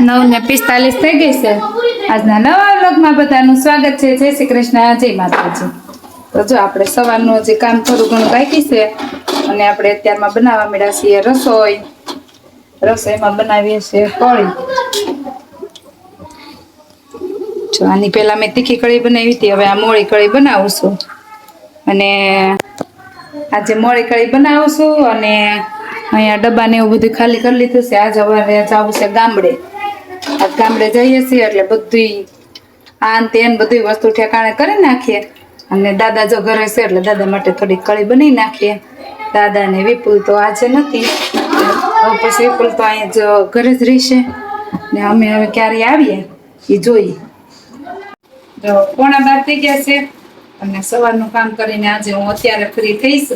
નવ ને પિસ્તાલીસ થઈ ગઈ છે. આજના નવા વ્લોગમાં બધાનું સ્વાગત છે. જય શ્રી કૃષ્ણ, જય માતાજી. તો જો આપણે સવારનું જે કામ થોડું ઘણું બાકી છે અને આપણે અત્યારમાં બનાવવા મળ્યા છીએ રસોઈ. રસોઈમાં બનાવીએ છીએ કળી. જો આની પહેલા મેં તીખી કઢી બનાવી હતી, હવે આ મોળી કઢી બનાવું છું. અને આજે મોળી કઢી બનાવું છું અને અહીંયા ડબ્બા ને એવું બધું ખાલી કરી લીધું છે. આજે હવે જવું છે ગામડે. ગામડે જઈએ છીએ એટલે બધી આન તેન બધી વસ્તુ ઠેકાણે કરી નાખીએ. અને દાદા જો ઘરે છે એટલે દાદા માટે થોડી કળી બની નાખીએ. દાદા ને વિપુલ તો આજે નથી. પછી વિપુલ તો અહીંયા જ ઘરે જ રહેશે. ને અમે હવે ક્યારે આવીએ એ જોઈએ જો પોણા બાર થઈ ગયા છે. અને સવારનું કામ કરીને આજે હું અત્યારે ફ્રી થઈશ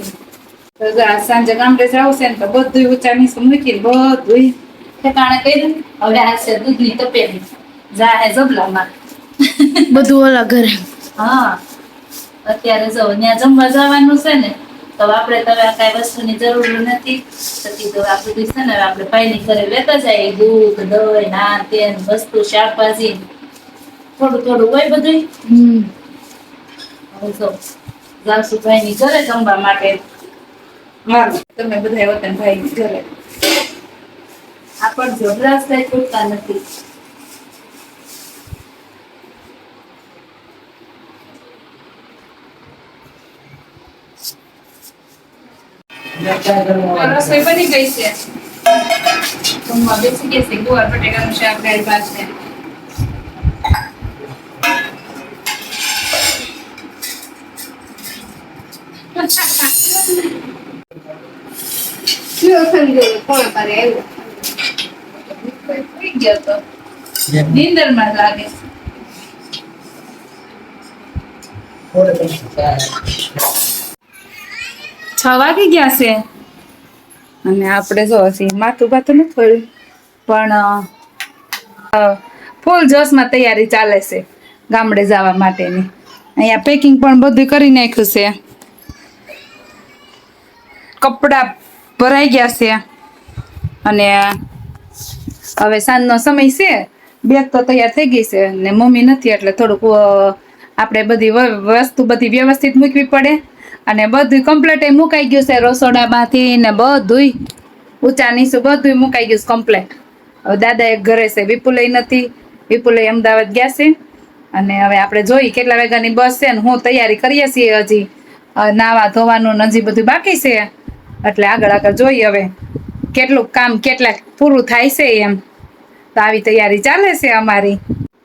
સાંજે ગામડે જાવ છે ને તો બધું ઊંચા નીચે મૂકીને બધું ઠેકાણે કર્યું હવે આ છે દૂધની તપેલી જાહે જબલામાં બધું ઓલા ઘરે. હા અત્યારે જો ત્યાં જમવા જવાનું છે ને તો આપણે તો હવે આ કાંઈ વસ્તુની જરૂર નથી. તો આ બધું છે ને આપણે ભાઈની ઘરે લેતા જાય દૂધ દહીં ના તેન વસ્તુ શાકભાજી થોડું થોડું હોય બધું હમ. હવે જો જાસુભાઈની ઘરે જમવા માટે. તમે બધા વતન ભાઈની ઘરે. આ પણ જો રસ્તાય ખૂટતા નથી રસોઈ બની ગઈ છે. જમવા બેસી ગયા છે. ગુવાર બટેકાનું શાક દાળ ભાત છે થઈ ગયો તો નીંદરમાં લાગે. છ વાગી ગયા છે. અને આપણે જો હજી માથું બાથું નથી થયું પણ ફૂલ જોશમાં તૈયારી ચાલે છે ગામડે જવા માટેની. અહીંયા પેકિંગ પણ બધું કરી નાખ્યું છે. કપડાં ભરાઈ ગયા છે. અને હવે સાંજનો સમય છે, બેગ તો તૈયાર થઈ ગઈ છે ને મમ્મી નથી એટલે થોડુંક આપણે બધી વસ્તુ બધી વ્યવસ્થિત મૂકવી પડે અને બધું કમ્પ્લેટ મુકાઈ ગયું છે રસોડામાંથી ને બધુંય. ઊંચા નીચું બધું મુકાઈ ગયું છે કમ્પ્લેટ હવે દાદા એક ઘરે છે, વિપુલય નથી. વિપુલય અમદાવાદ ગયા છે. અને હવે આપણે જોઈ કેટલા વાગ્યાની બસ છે ને હું તૈયારી કરીએ છીએ હજી. નાવા ધોવાનું હજી બધું બાકી છે. એટલે આગળ આગળ જોઈએ હવે. કેટલું કામ કેટલા પૂરું થાય છે એમ. તો આવી તૈયારી ચાલે છે અમારી.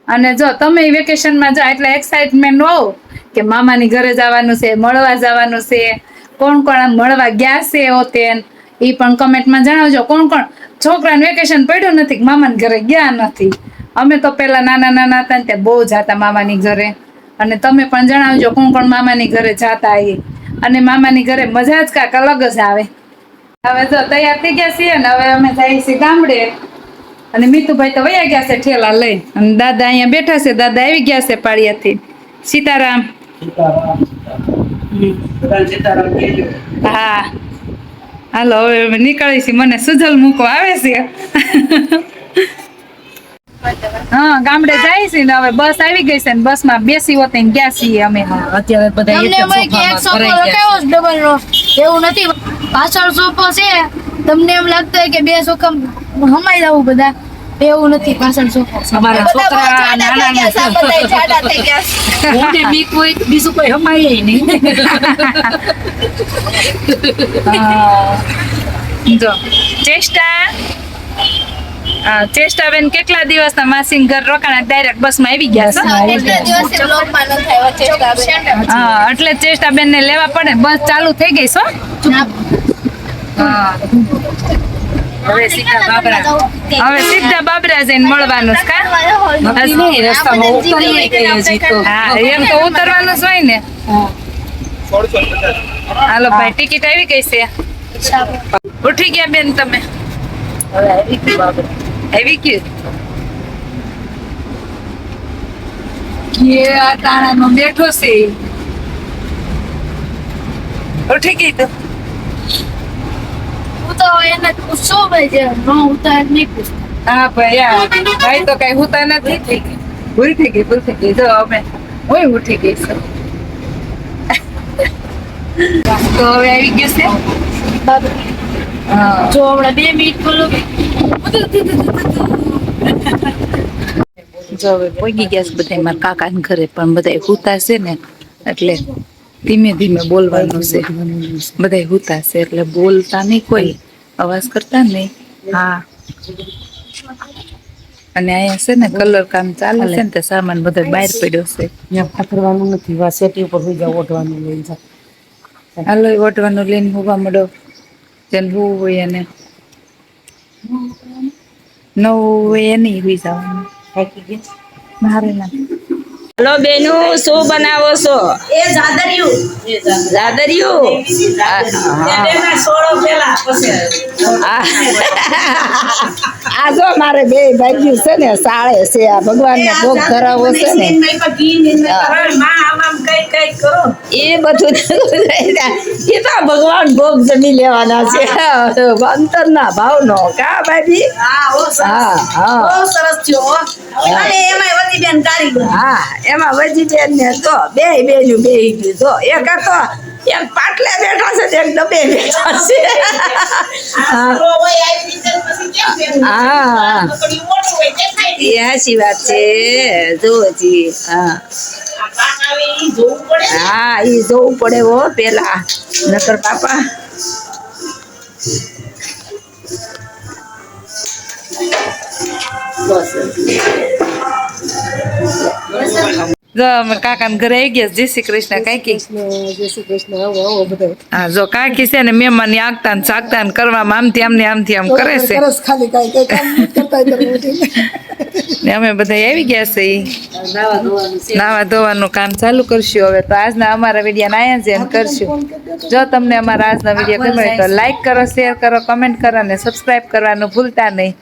અને જો તમે વેકેશનમાં જાઓ, એટલે એક્સાઇટમેન્ટ હોવ કે મામાની ઘરે જવાનું છે, મળવા જવાનું છે. કોણ કોણ મળવા ગયા છે હોતે એ પણ કમેન્ટમાં જણાવજો. કોણ કોણ? છોકરાને વેકેશન પડ્યું નથી મામાની ઘરે ગયા નથી. અમે તો પહેલા નાના નાના હતા ને ત્યાં બહુ જાતા મામાની ઘરે. અને તમે પણ જણાવજો કોણ કોણ મામાની ઘરે જાતા એ. અને મામાની ઘરે મજા જ કાંક અલગ જ આવે. હવે તો તૈયાર થઈ ગયા છીએ ને, હવે અમે જઈએ છીએ ગામડે. અને મીતુભાઈ તો વયા ગયા છે ઠેલા લઈ અને દાદા અહીંયા બેઠા છે દાદા આવી ગયા છે પાળિયાથી. સીતારામ. હા. હાલો હવે નીકળી છે મને સુજલ મૂકો આવે છે. હા ગામડે જાય છે ને હવે બસ આવી ગઈ છે ને બસમાં બેસી હોત ને ગયા છીએ અમે. અત્યારે બધા એવું નથી. પાછળ સોફો છે. તમને એમ લાગતું હોય કે બે સોફા હમાઈ જવું બધા. એવું નથી પાછળ અમારા છોકરા નાના ને મોઢે બીક હોય તો બીજું કોઈ હમાય નહીં. જો ચેષ્ટા. હા, ચેષ્ટાબેન કેટલા દિવસના માસિંગ ઘર રોકાણા ડાયરેક્ટ બસમાં આવી ગયા છે? હા એટલે ચેષ્ટાબેન ને લેવા પડે. બસ ચાલુ થઈ ગઈ છો હા. હવે સીધા બાબરા. હવે સીધા બાબરા જઈને મળવાનું છે કા? રસ્તામાં ઉતરીએ કે હજી તો. હા એમ તો ઉતરવાનું જ હોય ને. હાલો ભાઈ ટિકિટ આવી ગઈ છે? ઉઠી ગયા બેન તમે? હવે આવી ગયું કે આ તાણામાં બેઠો છે. ઉઠી ગઈ તો? તો એને પૂછો ભાઈ જે ન ઉતાર નહીં પૂછતા. હા ભાઈ આ ભાઈ તો કઈ હોતા નથી ભૂલ થઈ ગઈ ભૂલ થઈ ગઈ. જો અમે હું ઉઠી ગઈ છું. તો હવે આવી ગયું છે? હા. જો હમણાં બે મિનિટ બોલો. જો હવે પોગી ગયા છે બધા મારા કાકાના ઘરે પણ બધા હુતા છે ને એટલે ધીમે ધીમે બોલવાનું છે. બધા હુતા છે એટલે બોલતા નહીં કોઈ અવાજ કરતા નહીં. હા. અને અહીંયા છે ને કલર કામ ચાલે છે ને તે સામાન બધો બહાર પડ્યો છે. ત્યાં પાથરવાનું નથી વા સેટી ઉપર જાવ ઓઢવાનું લઈને જા હાલો ઓઢવાનું લઈને હોવા મળો. જેને હોવું હોય એને. ન હોવું હોય એની હોઈ જવાનું થાકી ગયા? મારે ના. હલો બેનુ શું બનાવો છો? એ જાદરિયું. જાદરિયું. આ જો મારે બે ભાઈ છે ને સાળે છે. આ ભગવાન ને ભોગ ધરાવો છે ને. એ બધું એ તો ભગવાન ભોગ જમી લેવાના છે. અંતર ના ભાવ નો કા ભાભી? હા હા હા એમાં વજી બેન ને તો બે બેનું બે જો એક હતો એક પાટલે બેઠા છે એક ડબે બેઠા છે. હા. હા. એ હાચી વાત છે. જોજી હા. હા એ જોવું પડે હો પેલા. નકર પાપા. કાકાના ઘરે આવી ગયા જય શ્રી કૃષ્ણ. કાકી જય શ્રી કૃષ્ણ આવો આવો બધો. હા જો કાકી છે ને મહેમાન આગતા ને સાગતા ને કરવામાં આમથી આમને આમથી આમ કરે છે. ખાલી કાંઈ કઈ કામ કરતા. ને અમે બધા આવી ગયા છે ઈ. નાવા ધોવાનું છે કામ ચાલુ કરશું હવે તો આજના અમારા વિડીયા નાયા એમ કરશું જો તમને અમારા આજના વીડિયો ગમે તો લાઈક કરો શેર કરો કમેન્ટ કરો અને સબસ્ક્રાઈબ કરવાનું ભૂલતા નહીં